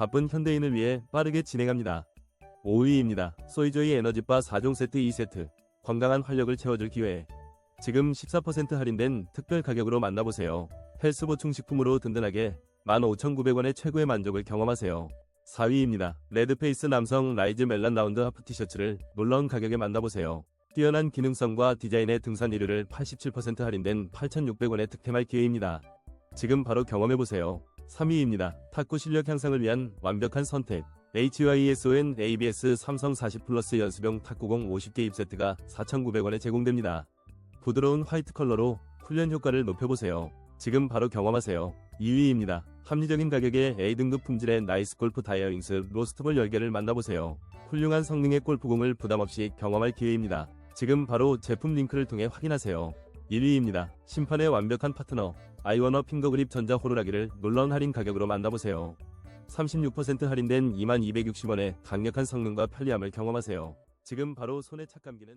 바쁜 현대인을 위해 빠르게 진행합니다. 5위입니다. 소이조이 에너지바 4종 세트 2세트. 건강한 활력을 채워줄 기회. 지금 14% 할인된 특별 가격으로 만나보세요. 헬스 보충 식품으로 든든하게 15,900원의 최고의 만족을 경험하세요. 4위입니다. 레드페이스 남성 라이즈 멜란 라운드 하프 티셔츠를 놀라운 가격에 만나보세요. 뛰어난 기능성과 디자인의 등산 이류를 87% 할인된 8,600원에 득템할 기회입니다. 지금 바로 경험해보세요. 3위입니다. 탁구 실력 향상을 위한 완벽한 선택. HYSON ABS 삼성 40 플러스 연습용 탁구공 50개 입 세트가 4,900원에 제공됩니다. 부드러운 화이트 컬러로 훈련 효과를 높여보세요. 지금 바로 경험하세요. 2위입니다. 합리적인 가격에 A등급 품질의 나이스 골프 다이어윙스 로스트볼 10개를 만나보세요. 훌륭한 성능의 골프공을 부담없이 경험할 기회입니다. 지금 바로 제품 링크를 통해 확인하세요. 1위입니다. 심판의 완벽한 파트너 아이워너 핑거그립 전자 호루라기를 놀라운 할인 가격으로 만나보세요. 36% 할인된 2260원의 강력한 성능과 편리함을 경험하세요. 지금 바로 손에 착 감기는